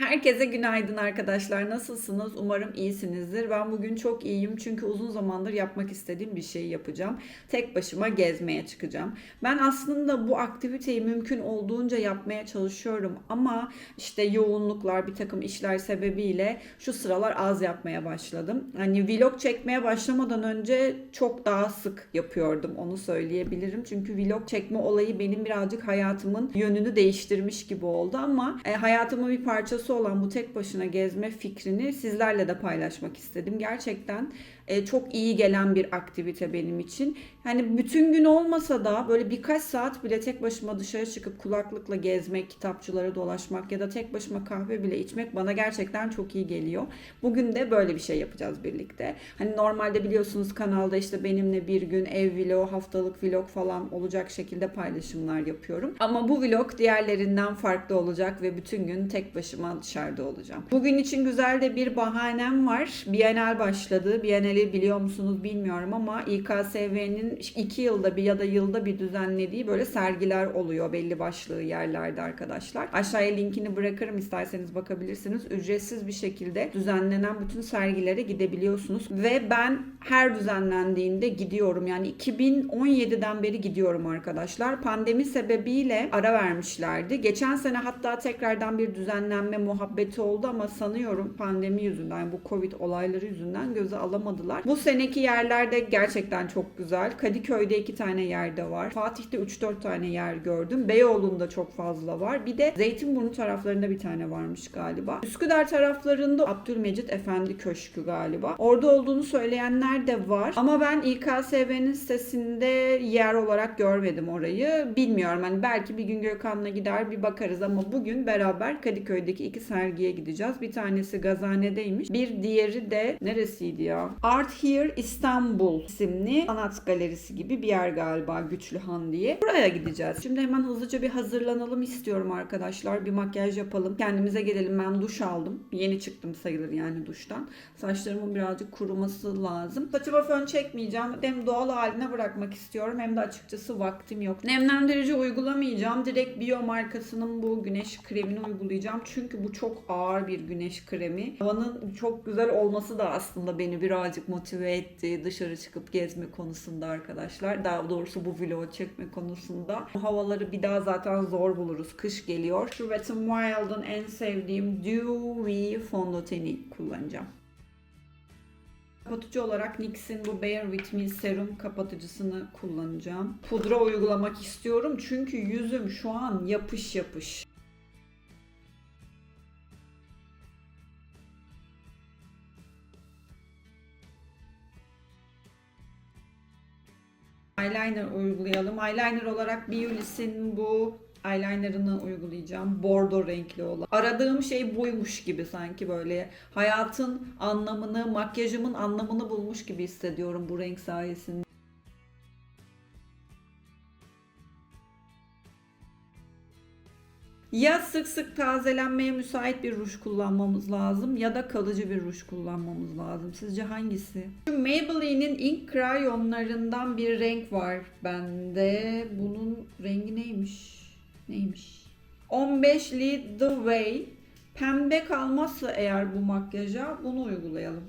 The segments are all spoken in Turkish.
Herkese günaydın arkadaşlar. Nasılsınız? Umarım iyisinizdir. Ben bugün çok iyiyim çünkü uzun zamandır yapmak istediğim bir şeyi yapacağım. Tek başıma gezmeye çıkacağım. Ben aslında bu aktiviteyi mümkün olduğunca yapmaya çalışıyorum ama işte yoğunluklar, bir takım işler sebebiyle şu sıralar az yapmaya başladım. Hani vlog çekmeye başlamadan önce çok daha sık yapıyordum onu söyleyebilirim. Çünkü vlog çekme olayı benim birazcık hayatımın yönünü değiştirmiş gibi oldu ama e, hayatımın bir parçası olan bu tek başına gezme fikrini sizlerle de paylaşmak istedim. Gerçekten e, çok iyi gelen bir aktivite benim için. Hani bütün gün olmasa da böyle birkaç saat bile tek başıma dışarı çıkıp kulaklıkla gezmek, kitapçılara dolaşmak ya da tek başıma kahve bile içmek bana gerçekten çok iyi geliyor. Bugün de böyle bir şey yapacağız birlikte. Hani normalde biliyorsunuz kanalda işte benimle bir gün ev vlog, haftalık vlog falan olacak şekilde paylaşımlar yapıyorum. Ama bu vlog diğerlerinden farklı olacak ve bütün gün tek başıma dışarıda olacağım. Bugün için güzel de bir bahanem var. Bienal başladı. Bienali biliyor musunuz bilmiyorum ama İKSV'nin iki yılda bir ya da yılda bir düzenlediği böyle sergiler oluyor belli başlı yerlerde arkadaşlar. Aşağıya linkini bırakırım isterseniz bakabilirsiniz. Ücretsiz bir şekilde düzenlenen bütün sergilere gidebiliyorsunuz ve ben her düzenlendiğinde gidiyorum. Yani 2017'den beri gidiyorum arkadaşlar. Pandemi sebebiyle ara vermişlerdi. Geçen sene hatta tekrardan bir düzenlenme muhabbeti oldu ama sanıyorum pandemi yüzünden bu Covid olayları yüzünden göze alamadılar. Bu seneki yerler de gerçekten çok güzel. Kadıköy'de iki tane yerde var. Fatih'te 3-4 tane yer gördüm. Beyoğlu'nda çok fazla var. Bir de Zeytinburnu taraflarında bir tane varmış galiba. Üsküdar taraflarında Abdülmecit Efendi Köşkü galiba. Orada olduğunu söyleyenler de var. Ama ben İKSV'nin sitesinde yer olarak görmedim orayı. Bilmiyorum. Hani belki bir gün Gökhan'la gider bir bakarız ama bugün beraber Kadıköy'deki iki sergiye gideceğiz. Bir tanesi Gazane'deymiş. Bir diğeri de neresiydi ya? Art Here İstanbul isimli sanat galerisi gibi bir yer galiba Güçlü Han diye. Buraya gideceğiz. Şimdi hemen hızlıca bir hazırlanalım istiyorum arkadaşlar. Bir makyaj yapalım. Kendimize gelelim. Ben duş aldım. Yeni çıktım sayılır yani duştan. Saçlarımın birazcık kuruması lazım. Saçıma fön çekmeyeceğim. Hem doğal haline bırakmak istiyorum hem de açıkçası vaktim yok. Nemlendirici uygulamayacağım. Direkt Bio markasının bu güneş kremini uygulayacağım. Çünkü bu çok ağır bir güneş kremi. Havanın çok güzel olması da aslında beni birazcık motive etti. Dışarı çıkıp gezme konusunda arkadaşlar. Daha doğrusu bu vlogu çekme konusunda. Havaları bir daha zaten zor buluruz. Kış geliyor. Şu Wet n Wild'ın en sevdiğim Dewy fondöteni kullanacağım. Kapatıcı olarak NYX'in bu Bare With Me serum kapatıcısını kullanacağım. Pudra uygulamak istiyorum çünkü yüzüm şu an yapış yapış. Eyeliner uygulayalım. Eyeliner olarak Biolis'in bu eyelinerını uygulayacağım. Bordo renkli olan. Aradığım şey buymuş gibi sanki böyle. Hayatın anlamını, makyajımın anlamını bulmuş gibi hissediyorum bu renk sayesinde. Ya sık sık tazelenmeye müsait bir ruj kullanmamız lazım ya da kalıcı bir ruj kullanmamız lazım. Sizce hangisi? Şu Maybelline'in Ink Crayonlarından bir renk var bende. Bunun rengi neymiş? Neymiş? 15 Lead the Way. Pembe kalmazsa eğer bu makyaja bunu uygulayalım.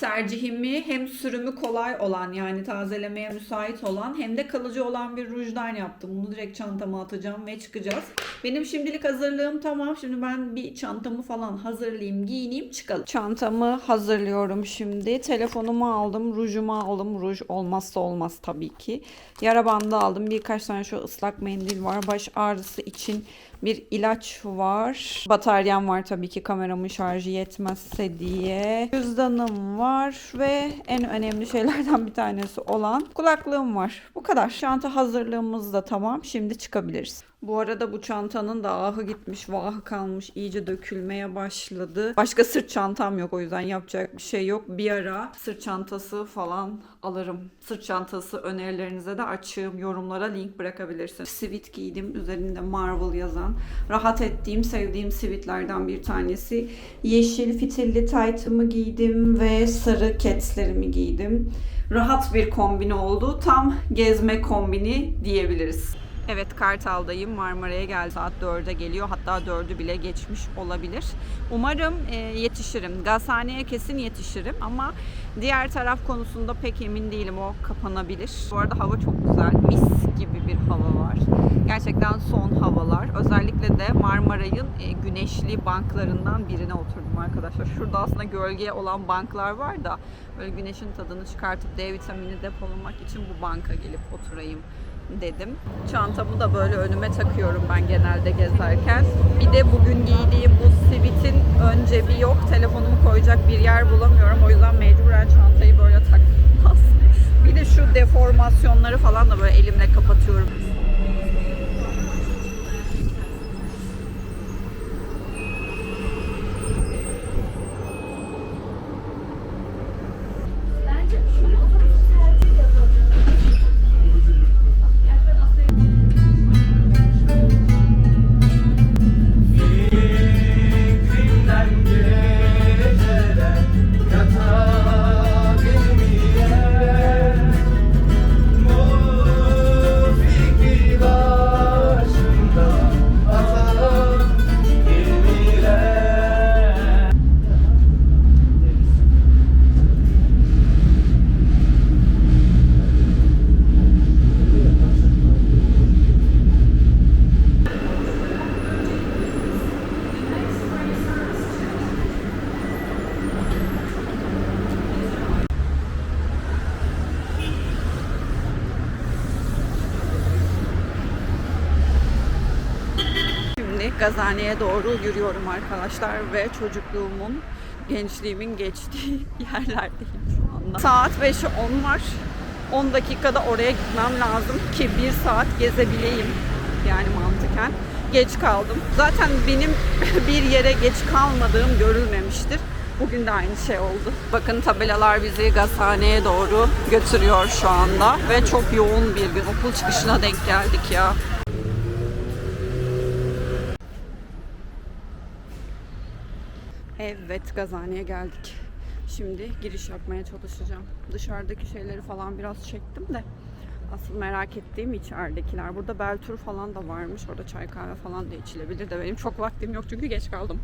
Tercihimi hem sürümü kolay olan yani tazelemeye müsait olan hem de kalıcı olan bir rujdan yaptım. Bunu direkt çantama atacağım ve çıkacağız. Benim şimdilik hazırlığım tamam. Şimdi ben bir çantamı falan hazırlayayım, giyineyim, çıkalım. Çantamı hazırlıyorum şimdi. Telefonumu aldım, rujumu aldım. Ruj olmazsa olmaz tabii ki. Yara bandı aldım. Birkaç tane şu ıslak mendil var. Baş ağrısı için bir ilaç var. Bataryam var tabii ki kameramın şarjı yetmezse diye. Cüzdanım var ve en önemli şeylerden bir tanesi olan kulaklığım var. Bu kadar. Çanta hazırlığımız da tamam. Şimdi çıkabiliriz. Bu arada bu çantanın da ahı gitmiş, vahı kalmış, iyice dökülmeye başladı. Başka sırt çantam yok o yüzden yapacak bir şey yok. Bir ara sırt çantası falan alırım. Sırt çantası önerilerinize de açığım. Yorumlara link bırakabilirsiniz. Sivit giydim. Üzerinde Marvel yazan. Rahat ettiğim, sevdiğim sivitlerden bir tanesi. Yeşil fitilli taytımı giydim ve sarı ketslerimi giydim. Rahat bir kombin oldu. Tam gezme kombini diyebiliriz. Evet Kartal'dayım. Marmara'ya geldi. Saat 4'e geliyor. Hatta 4'ü bile geçmiş olabilir. Umarım e, yetişirim. Gazhane'ye kesin yetişirim ama diğer taraf konusunda pek emin değilim. O kapanabilir. Bu arada hava çok güzel. Mis gibi bir hava var. Gerçekten son havalar. Özellikle de Marmaray'ın e, güneşli banklarından birine oturdum arkadaşlar. Şurada aslında gölgeye olan banklar var da böyle güneşin tadını çıkartıp D vitamini depolamak için bu banka gelip oturayım dedim. Çantamı da böyle önüme takıyorum ben genelde gezerken. Bir de bugün giydiğim bu sivitin ön cebi yok. Telefonumu koyacak bir yer bulamıyorum. O yüzden mecburen çantayı böyle takmam Bir de şu deformasyonları falan da böyle elimle kapatıyorum. Gazhane'ye doğru yürüyorum arkadaşlar ve çocukluğumun, gençliğimin geçtiği yerlerdeyim şu anda. Saat 5'e 10 var. 10 dakikada oraya gitmem lazım ki bir saat gezebileyim yani mantıken. Geç kaldım. Zaten benim bir yere geç kalmadığım görülmemiştir. Bugün de aynı şey oldu. Bakın tabelalar bizi gazhaneye doğru götürüyor şu anda ve çok yoğun bir gün. Okul çıkışına denk geldik ya. Evet Gazhane'ye geldik. Şimdi giriş yapmaya çalışacağım. Dışarıdaki şeyleri falan biraz çektim de asıl merak ettiğim içeridekiler. Burada Beltur falan da varmış. Orada çay kahve falan da içilebilir de benim çok vaktim yok çünkü geç kaldım.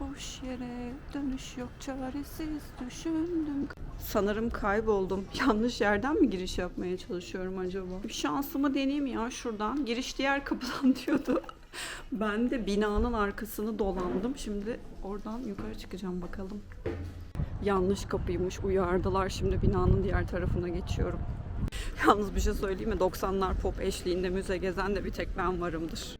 Boş yere dönüş yok çaresiz düşündüm. Sanırım kayboldum. Yanlış yerden mi giriş yapmaya çalışıyorum acaba? Bir şansımı deneyeyim ya şuradan. Giriş diğer kapıdan diyordu. Ben de binanın arkasını dolandım. Şimdi oradan yukarı çıkacağım bakalım. Yanlış kapıymış. Uyardılar. Şimdi binanın diğer tarafına geçiyorum. Yalnız bir şey söyleyeyim mi? 90'lar pop eşliğinde müze gezen de bir tek ben varımdır.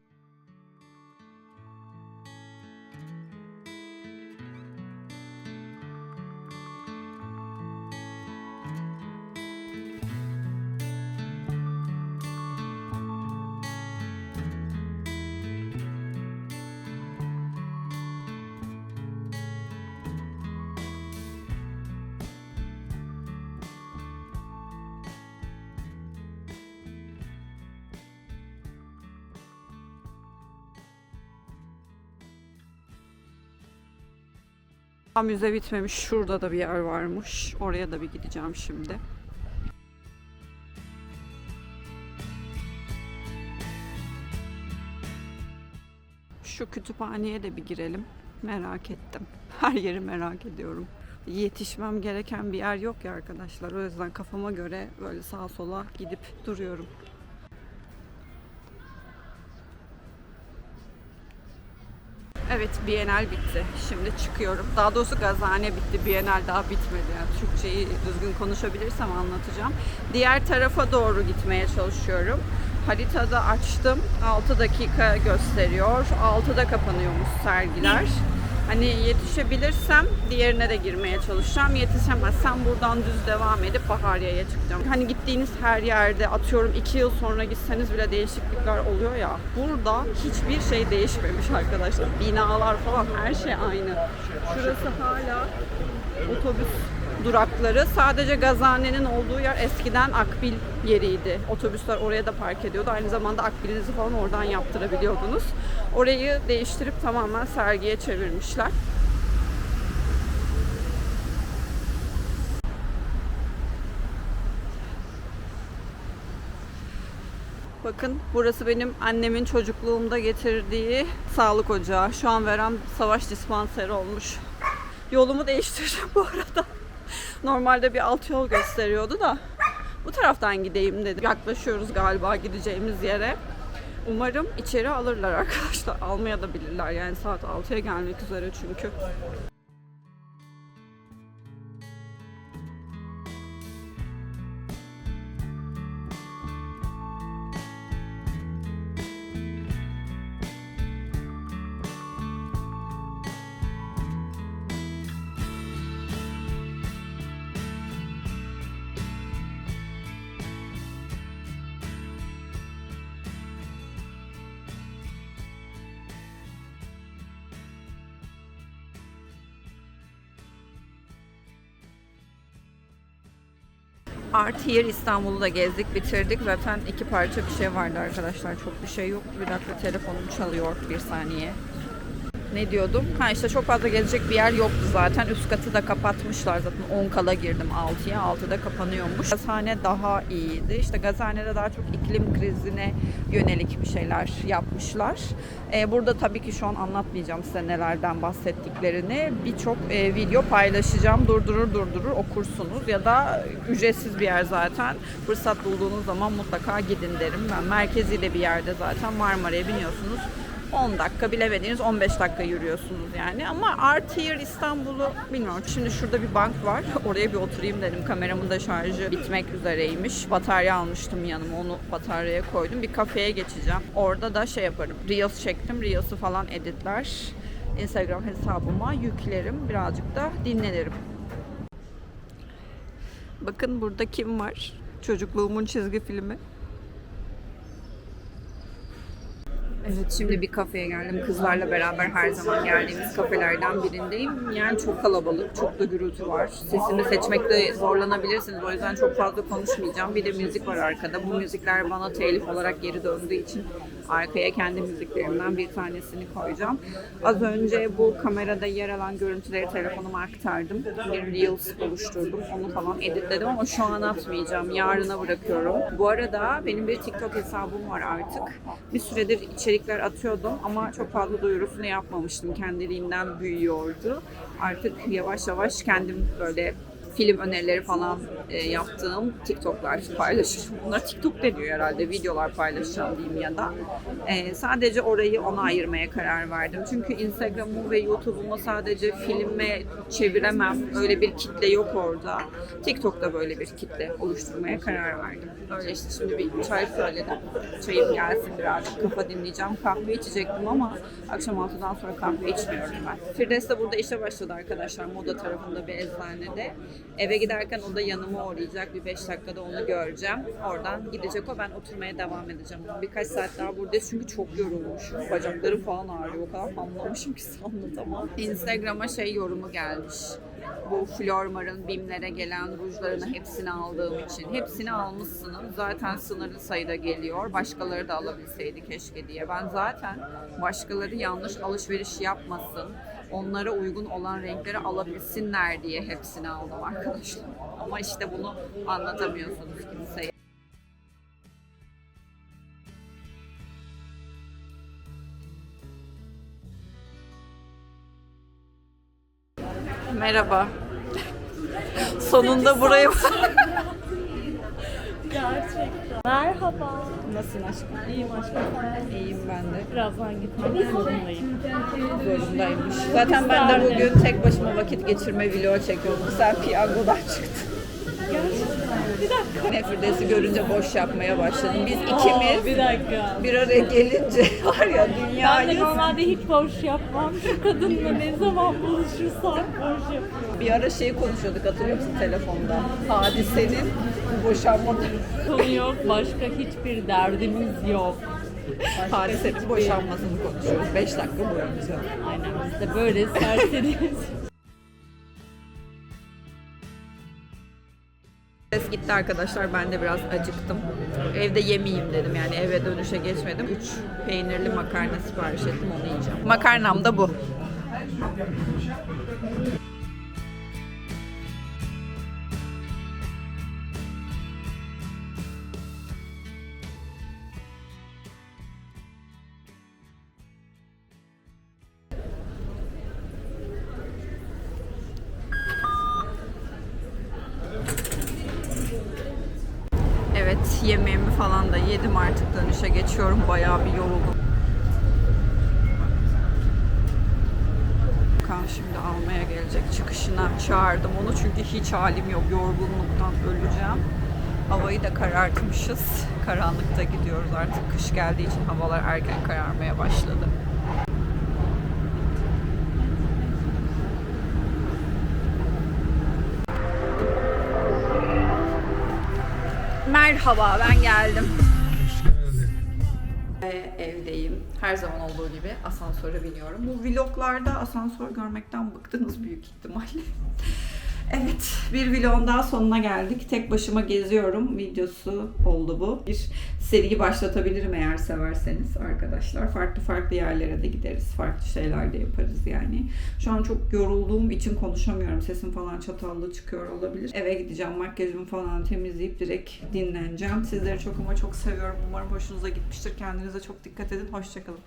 Tam müze bitmemiş. Şurada da bir yer varmış. Oraya da bir gideceğim şimdi. Şu kütüphaneye de bir girelim. Merak ettim. Her yeri merak ediyorum. Yetişmem gereken bir yer yok ya arkadaşlar. O yüzden kafama göre böyle sağa sola gidip duruyorum. Evet Bienal bitti. Şimdi çıkıyorum. Daha doğrusu Gazane bitti. Bienal daha bitmedi. Yani Türkçeyi düzgün konuşabilirsem anlatacağım. Diğer tarafa doğru gitmeye çalışıyorum. Haritada açtım. 6 dakika gösteriyor. 6'da kapanıyormuş sergiler. Hani yetişebilirsem diğerine de girmeye çalışacağım. Yetişemezsem buradan düz devam edip Bahariye'ye çıkacağım. Hani gittiğiniz her yerde atıyorum 2 yıl sonra gitseniz bile değişiklikler oluyor ya. Burada hiçbir şey değişmemiş arkadaşlar. Binalar falan her şey aynı. Şurası hala otobüs durakları. Sadece Gazane'nin olduğu yer eskiden Akbil yeriydi. Otobüsler oraya da park ediyordu. Aynı zamanda Akbil'inizi falan oradan yaptırabiliyordunuz. Orayı değiştirip tamamen sergiye çevirmişler. Bakın burası benim annemin çocukluğumda getirdiği sağlık ocağı. Şu an veren savaş dispanseri olmuş. Yolumu değiştireceğim bu arada. Normalde bir alt yol gösteriyordu da bu taraftan gideyim dedim. Yaklaşıyoruz galiba gideceğimiz yere. Umarım içeri alırlar arkadaşlar. Almaya da bilirler yani saat 6'ya gelmek üzere çünkü. Art Here İstanbul'u da gezdik, bitirdik. Zaten iki parça bir şey vardı arkadaşlar. Çok bir şey yok. Bir dakika telefonum çalıyor. Bir saniye. Ne diyordum? Ha işte çok fazla gezecek bir yer yoktu zaten. Üst katı da kapatmışlar zaten. 10 kala girdim 6'ya. 6'da kapanıyormuş. Gazhane daha iyiydi. İşte Gazhane'de daha çok iklim krizine yönelik bir şeyler yapmışlar. Ee, burada tabii ki şu an anlatmayacağım size nelerden bahsettiklerini. Birçok e, video paylaşacağım. Durdurur durdurur okursunuz. Ya da ücretsiz bir yer zaten. Fırsat bulduğunuz zaman mutlaka gidin derim. Ben merkezi de bir yerde zaten Marmara'ya biniyorsunuz. 10 dakika bilemediniz 15 dakika yürüyorsunuz yani. Ama Art Here İstanbul'u bilmiyorum. Şimdi şurada bir bank var. Oraya bir oturayım dedim. Kameramın da şarjı bitmek üzereymiş. Batarya almıştım yanıma. Onu bataryaya koydum. Bir kafeye geçeceğim. Orada da şey yaparım. Reels çektim. Reels'ı falan editler. Instagram hesabıma yüklerim. Birazcık da dinlenirim. Bakın burada kim var? Çocukluğumun çizgi filmi. Evet şimdi bir kafeye geldim. Kızlarla beraber her zaman geldiğimiz kafelerden birindeyim. Yani çok kalabalık, çok da gürültü var. Sesimi seçmekte zorlanabilirsiniz. O yüzden çok fazla konuşmayacağım. Bir de müzik var arkada. Bu müzikler bana telif olarak geri döndüğü için arkaya kendi müziklerimden bir tanesini koyacağım. Az önce bu kamerada yer alan görüntüleri telefonuma aktardım. Bir Reels oluşturdum. Onu falan editledim ama şu an atmayacağım. Yarına bırakıyorum. Bu arada benim bir TikTok hesabım var artık. Bir süredir içerikler atıyordum ama çok fazla duyurusunu yapmamıştım. Kendiliğimden büyüyordu. Artık yavaş yavaş kendim böyle film önerileri falan e, yaptığım TikTok'lar paylaşacağım. Bunlar TikTok deniyor herhalde. Videolar paylaşacağım diyeyim ya da. E, sadece orayı ona ayırmaya karar verdim. Çünkü Instagram'ımı ve YouTube'umu sadece filme çeviremem. Öyle bir kitle yok orada. TikTok'ta böyle bir kitle oluşturmaya karar verdim. Öyle işte şimdi bir çay söyledim. Çayım gelsin birazcık kafa dinleyeceğim. Kahve içecektim ama akşam 6'dan sonra kahve içmiyorum ben. Firdevs de burada işe başladı arkadaşlar. Moda tarafında bir eczanede. Eve giderken o da yanıma uğrayacak. Bir 5 dakikada onu göreceğim. Oradan gidecek o. Ben oturmaya devam edeceğim. Birkaç saat daha buradayız çünkü çok yorulmuşum. Bacaklarım falan ağrıyor. O kadar hamlamışım ki size anlatamam. Instagram'a şey yorumu gelmiş. Bu Flormar'ın BİM'lere gelen rujlarını hepsini aldığım için. Hepsini almışsınız. Zaten sınırlı sayıda geliyor. Başkaları da alabilseydi keşke diye. Ben zaten başkaları yanlış alışveriş yapmasın. Onlara uygun olan renkleri alabilsinler diye hepsini aldım arkadaşlar. Ama işte bunu anlatamıyorsunuz kimseye. Merhaba. Sonunda buraya Gerçekten. Merhaba. Nasılsın aşkım? İyiyim aşkım. İyiyim ben de. Birazdan gitmek zorundayım. Zorundaymış. Zaten ben de bugün tek başıma vakit geçirme vlogu çekiyordum. Sen piyangodan çıktın. Nefirdes'i görünce boş yapmaya başladım. Biz Aa, ikimiz bir dakika. bir araya gelince var ya Ben de dünyayı normalde hiç boş yapmam. Şu kadınla ne zaman buluşursam boş yapıyorum. bir ara şey konuşuyorduk hatırlıyor musun telefonda? Hadisenin boşanma Konu yok. Başka hiçbir derdimiz yok. hadisenin boşanmasını konuşuyoruz 5 dakika boyunca. Aynen biz de böyle serseriyiz. Gitti arkadaşlar. Ben de biraz acıktım. Evde yemeyeyim dedim. Yani eve dönüşe geçmedim. 3 peynirli makarna sipariş ettim. Onu yiyeceğim. Makarnam da bu. Geçiyorum. Bayağı bir yoruldum. Kan şimdi almaya gelecek. Çıkışına çağırdım onu çünkü hiç halim yok. Yorgunluktan öleceğim. Havayı da karartmışız. Karanlıkta gidiyoruz artık. Kış geldiği için havalar erken kararmaya başladı. Merhaba ben geldim. Evdeyim. Her zaman olduğu gibi asansöre biniyorum. Bu vloglarda asansör görmekten bıktınız büyük ihtimalle. Evet, bir vlogun daha sonuna geldik. Tek başıma geziyorum videosu oldu bu. Bir seriyi başlatabilirim eğer severseniz arkadaşlar. Farklı farklı yerlere de gideriz. Farklı şeyler de yaparız yani. Şu an çok yorulduğum için konuşamıyorum. Sesim falan çatallı çıkıyor olabilir. Eve gideceğim. Makyajımı falan temizleyip direkt dinleneceğim. Sizleri çok ama çok seviyorum. Umarım hoşunuza gitmiştir. Kendinize çok dikkat edin. Hoşçakalın.